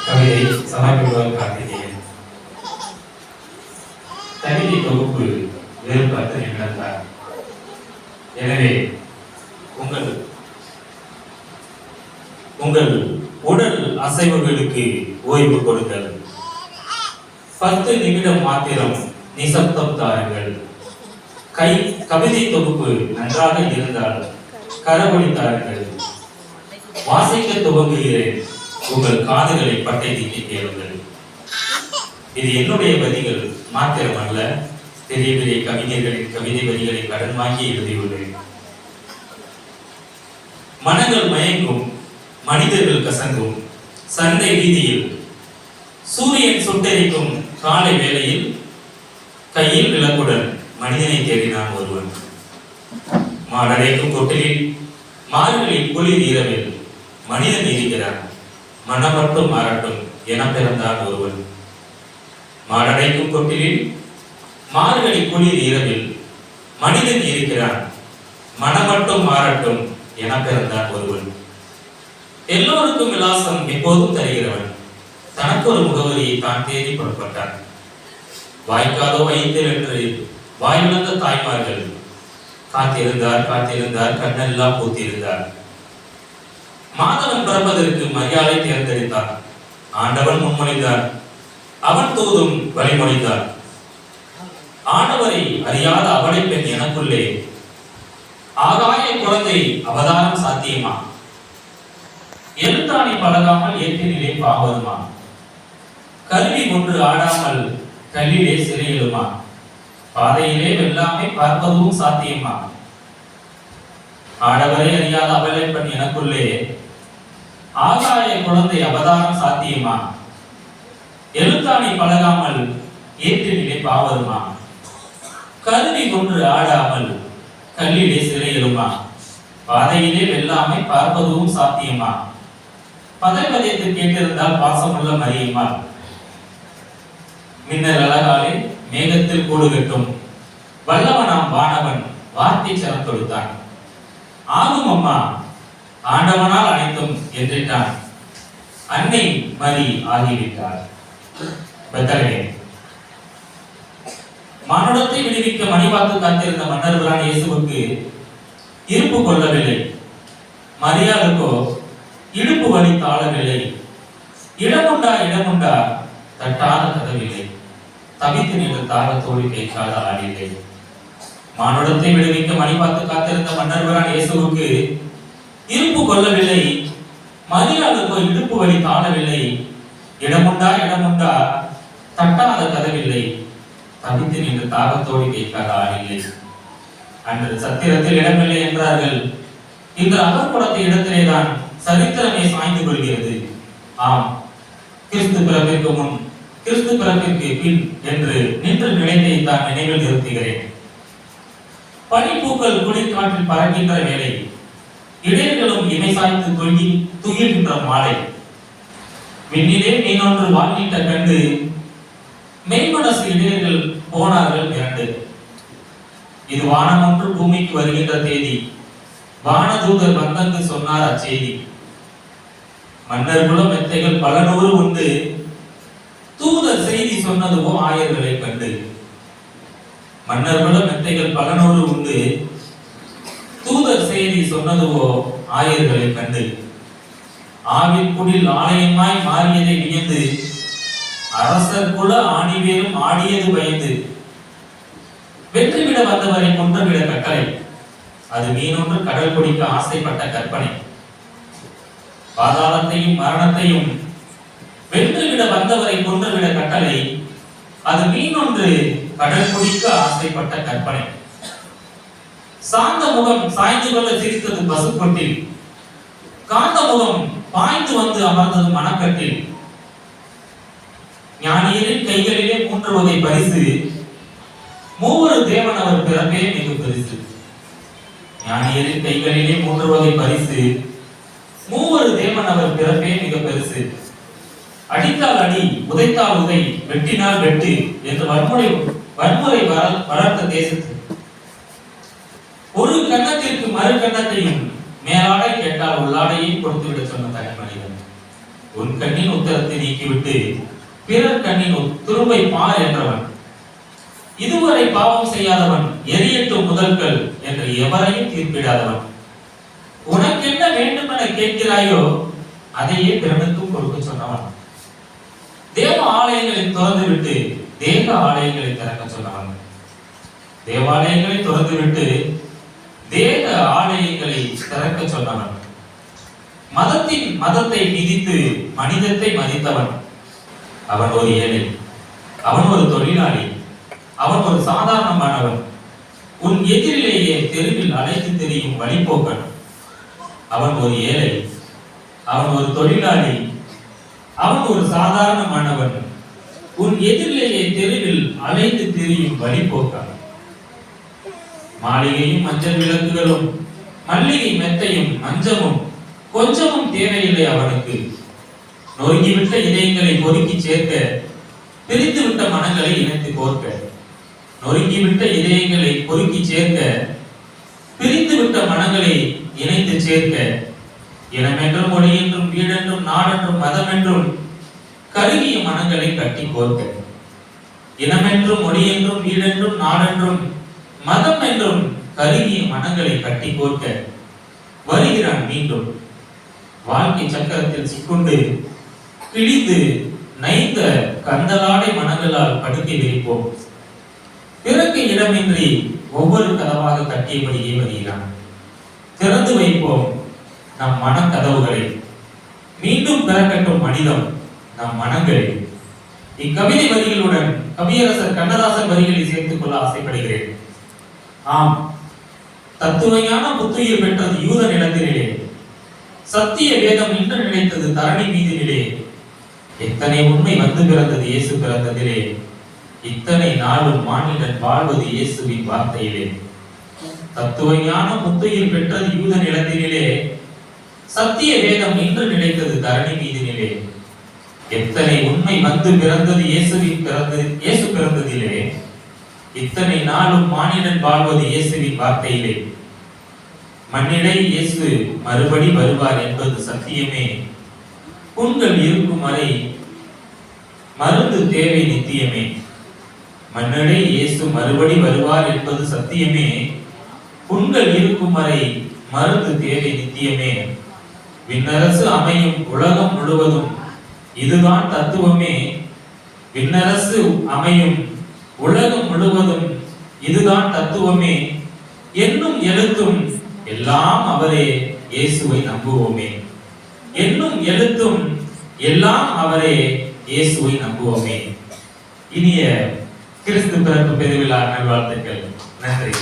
கவிதை சமர்ப்பிப்பவர் கார்த்திகேயன் கவிதை தொகுப்பு வெறும் பத்து நிமிடம்தான் எனவே உங்கள் உங்கள் உடல் அசைவுகளுக்கு ஓய்வு கொடுங்கள் பத்து நிமிடம் மாத்திரம் நிசப்தம் தாருங்கள் கை கவிதை தொகுப்பு நன்றாக இருந்தால் கரவொலி தாருங்கள் வாசிக்க துவங்குகிறேன் உங்கள் காதுகளை பட்டை தீட்டி கேளுங்கள். இது என்னுடைய வரிகள் மாத்திரமல்ல. பெரிய பெரிய கவிஞர்களின் கவிதை வரிகளை கடன் வாங்கி எழுதியுள்ளேன். மனங்கள் மயங்கும் மனிதர்கள் கசங்கும். சந்தை வீதியில் சூரியன் சுட்டரிக்கும் காலை வேளையில் கையில் விளக்குடன் மனிதனை தேடினான் ஒருவன். மாடரைக்கும் கொட்டிலில் மார்களில் குளிர் இரவில் மனிதன் இருக்கிறான். மனமட்டும் மட்டும் மாறட்டும் என பிறந்தான் ஒருவன். மாடடைக்கும் கொட்டிலில் மார்கழி குளிர் இரவில் மனிதன் இருக்கிறான். மனமட்டும் மட்டும் மாறட்டும் என பிறந்தான் ஒருவன். எல்லோருக்கும் விலாசம் எப்போதும் தருகிறவன். தனக்கு ஒரு முகவரியை தான் தேடி புறப்பட்டான். வாய்க்காதோ வைத்தல் என்று வாய்விழந்த தாய்மார்கள் காத்திருந்தார் காத்திருந்தார் கண்ணெல்லாம் பூத்திருந்தார். மாதவன் பிறப்பதற்கு மரியாதை தேர்ந்தெடுத்தான் ஆண்டவன் முன்மொழிந்தார். அவன் தூதும் வழிமொழிந்தார். ஆண்டவரை அறியாத அவளை பெண் எனக்குள்ளே ஆகாய குழந்தை அவதாரம் சாத்தியமா? எழுத்தாணி பழகாமல் ஏற்றினிலே பாவதுமா? கல்வி ஒன்று ஆடாமல் கல்லிலே சிறையிலுமா பாதையிலே வெல்லாமை பார்ப்பதும் சாத்தியமா? ஆடவரை அறியாத அவளை பெண் எனக்குள்ளே ஆகாய குழந்தை அவதாரம் சாத்தியமா? எழுத்தாணி பழகாமல் ஏற்றினிலே பாவதுமா கருவி கொன்று ஆடாமல் கல்லிலே சிறையிலுமா பாதையிலே வெல்லாமை பார்ப்பதும் சாத்தியமா? பதை பதயத்தை கேட்டிருந்தால் பாசமுள்ள மறியுமா மின்னல் அழகாலே மேகத்தில் கூடு கட்டும். வல்லவனாம் வானவன் வார்த்தை சரம் கொடுத்தான் ஆகும் அம்மா ஆண்டவனால் அனைத்தும் என்றிட்டான். அன்னை மதி ஆகிவிட்டார் பெத்தரவே மானுடத்தை விடுவிக்க மணிவாக்கு காத்திருந்த மன்னர்களான இயேசுவுக்கு இருப்பு கொள்ளவில்லை. மரியாளுக்கோ இடுப்பு வலி தாழவில்லை இடமுண்டா இடமுண்டா தட்டாத கதவில்லை. தவித்து நின்று தாக தோழி கேட்காத ஆடில்லை. மானுடத்தை விடுவிக்க மணிபாத்து காத்திருந்த மன்னர்களான இயேசுவுக்கு இருப்பு கொள்ளவில்லை. மரியாளுக்கோ இடுப்பு வழி காணவில்லை. இடமுண்டா இடமுண்டா தட்டாத கதவில்லை. தவித்து நின்று தாகத்தோடு கேட்காத ஆளில்லை அன்று சத்திரத்தில் இடமில்லை என்றார்கள். இந்த இன்று இடத்திலே தான் சரித்திரமே சாய்ந்து கொள்கிறது. ஆம் கிறிஸ்து பிறப்பிற்கு முன் கிறிஸ்து பிறப்பிற்கு பின் என்று நின்று நினைத்தை தான் நினைவில் நிறுத்துகிறேன். பனிப்பூக்கள் குளிர்காற்றில் பறக்கின்ற வேலை இடையர்களும் இமை சாய்த்து தொங்கி துயில்கின்ற மாலை. விண்ணிலே மீனொன்று வாங்கிட்ட கண்டு மெய்மனசு இடையர்கள் போனார்கள் இரண்டு. இது வானம் ஒன்று பூமிக்கு வருகின்ற தேதி வானதூதர் வந்தங்கு சொன்னார் அச்செய்தி. மன்னர் குலம் மெத்தைகள் பல நூறு உண்டு தூதர் செய்தி சொன்னதுவோ ஆயர்களை கண்டு. மன்னர் குலம் மெத்தைகள் பல நூறு உண்டு செய்தி சொன்னதுவோ ஆயர்களை கண்டு. ஆவிக்குடில் ஆலயமாய் மாறியதை வியந்து அரசர் குல ஆணிவேரும் ஆடியது பயந்து வெற்றிவிட வந்தவரை கொன்றவிட கட்டளை. அது மீனொன்று கடல் குடிக்க ஆசைப்பட்ட கற்பனை. பாதாளத்தையும் மரணத்தையும் வென்றுவிட வந்தவரை கொன்றுவிட கட்டளை. அது மீனொன்று கடல் குடிக்க ஆசைப்பட்ட கற்பனை. சாந்த முகம் சாய்ந்து கொள்ள சிரித்தது பசுக்கொட்டில் காந்த முகம் பாய்ந்து வந்து அமர்ந்தது மனக்கட்டில் ஞானியரின் கைகளிலே மூன்று வகை பரிசு. மூவரு தேவன் அவர் பிறப்பே மிக பரிசு. ஞானியரின் கைகளிலே மூன்று வகை பரிசு. மூவரு தேவன் அவர் பிறப்பே மிக பெருசு. அடித்தால் அடி உதைத்தால் உதை வெட்டினால் வெட்டு என்று வன்முறை வன்முறை வளர்த்த தேசத்து ஒரு கண்ணத்திற்கு மறு கண்ணத்தையும் மேலாடை கேட்டால் உள்ளாடையை கொடுத்து விட சொன்ன தனி மனிதன் உன் கண்ணின் உத்தரத்தை நீக்கிவிட்டு பிறர் கண்ணின் திரும்பை பார் என்றவன். இதுவரை பாவம் செய்யாதவன் எரியட்டும் முதல்கள் என்று எவரையும் தீர்ப்பிடாதவன். உனக்கு என்ன வேண்டும் என கேட்கிறாயோ அதையே பிறனுக்கும் கொடுக்க சொன்னவன். தேவ ஆலயங்களை திறந்துவிட்டு தேக ஆலயங்களை திறக்க சொன்னவன். தேவாலயங்களை திறந்துவிட்டு தேவ ஆலயங்களை திறக்க சொன்னவன். மதத்தின் மதத்தை மிதித்து மனிதத்தை மதித்தவன். அவன் ஒரு ஏழை. அவன் ஒரு தொழிலாளி. அவன் ஒரு சாதாரணமானவன். உன் எதிரிலேயே தெருவில் அழைத்து தெரியும் வழிபோக்கன் அவன் ஒரு ஏழை. அவன் ஒரு தொழிலாளி. அவன் ஒரு சாதாரணமானவன். உன் எதிரிலேயே தெருவில் அழைத்து திரியும் வழிபோக்கன் மாளிகையும் மஞ்சள் விளக்குகளும் மல்லிகை மெத்தையும் மஞ்சமும் கொஞ்சமும் தேவையில்லை அவனுக்கு. நொறுங்கிவிட்ட இதயங்களை பொறுக்கி சேர்க்க பிரித்துவிட்ட மனங்களை இணைத்து கோர்க்க. நொறுங்கிவிட்ட இதயங்களை பொறுக்கி சேர்க்க பிரித்துவிட்ட மனங்களை இணைத்து சேர்க்க. இனமென்றும் மொழியென்றும் வீடென்றும் நாடென்றும் மதமென்றும் கருகிய மனங்களை கட்டி கோர்க்க. இனமென்றும் மொழியென்றும் வீடென்றும் நாடென்றும் மதம் என்றும் கருகிய மனங்களை கட்டி கோர்க்க வருகிறான் மீண்டும். வாழ்க்கை சக்கரத்தில் சிக்கொண்டு கிழிந்து நைந்த கந்தலாடை மனங்களால் படுக்கை விரிப்போம். பிறகு இடமின்றி ஒவ்வொரு கதவாக கட்டியபடியே வருகிறான் திறந்து வைப்போம் நம் மனக்கதவுகளை. மீண்டும் பிறக்கட்டும் மனிதம் நம் மனங்களில் இக்கவிதை வரிகளுடன் கவியரசர் கண்ணதாசன் வரிகளை சேர்த்துக் கொள்ள ஆசைப்படுகிறேன். ஆம். தத்துவஞான புத்துயிர் பெற்றது யூத நிலத்தினிலே சத்திய வேதம் இன்று நினைத்தது தரணி மீதினிலே. எத்தனை உண்மை வந்து பிறந்தது இயேசு பிறந்ததிலே. இத்தனை நாளும் மானிடன் வாழ்வது இயேசுவின் வார்த்தையிலே. தத்துவையான புத்துயிர் பெற்றது யூத நிலத்தினிலே சத்திய வேதம் இன்று நினைத்தது தரணி மீதினிலே. எத்தனை உண்மை வந்து பிறந்தது இயேசுவின் பிறந்தது இயேசு பிறந்ததிலே. இத்தனை நாளும் மானிடன் வாழ்வது இயேசுவின் வார்த்தையிலே. மண்ணிடை இயேசு மறுபடி வருவார் என்பது சத்தியமே. புண்கள் இருக்கும் வரை மருந்து தேவை நித்தியமே. மண்ணிடை இயேசு மறுபடி வருவார் என்பது சத்தியமே. புண்கள் இருக்கும் வரை மருந்து தேவை நித்தியமே. விண்ணரசு அமையும் உலகம் முழுவதும் இதுதான் தத்துவமே. விண்ணரசு அமையும் உலகம் முழுவதும் இதுதான் தத்துவமே. என்னும் எழுத்தும் எல்லாம் அவரே இயேசுவை நம்புவோமே. என்னும் எழுத்தும் எல்லாம் அவரே இயேசுவை நம்புவோமே. இனிய கிறிஸ்து பிறப்பு பெருவிழா நல்வாழ்த்துக்கள். நன்றி.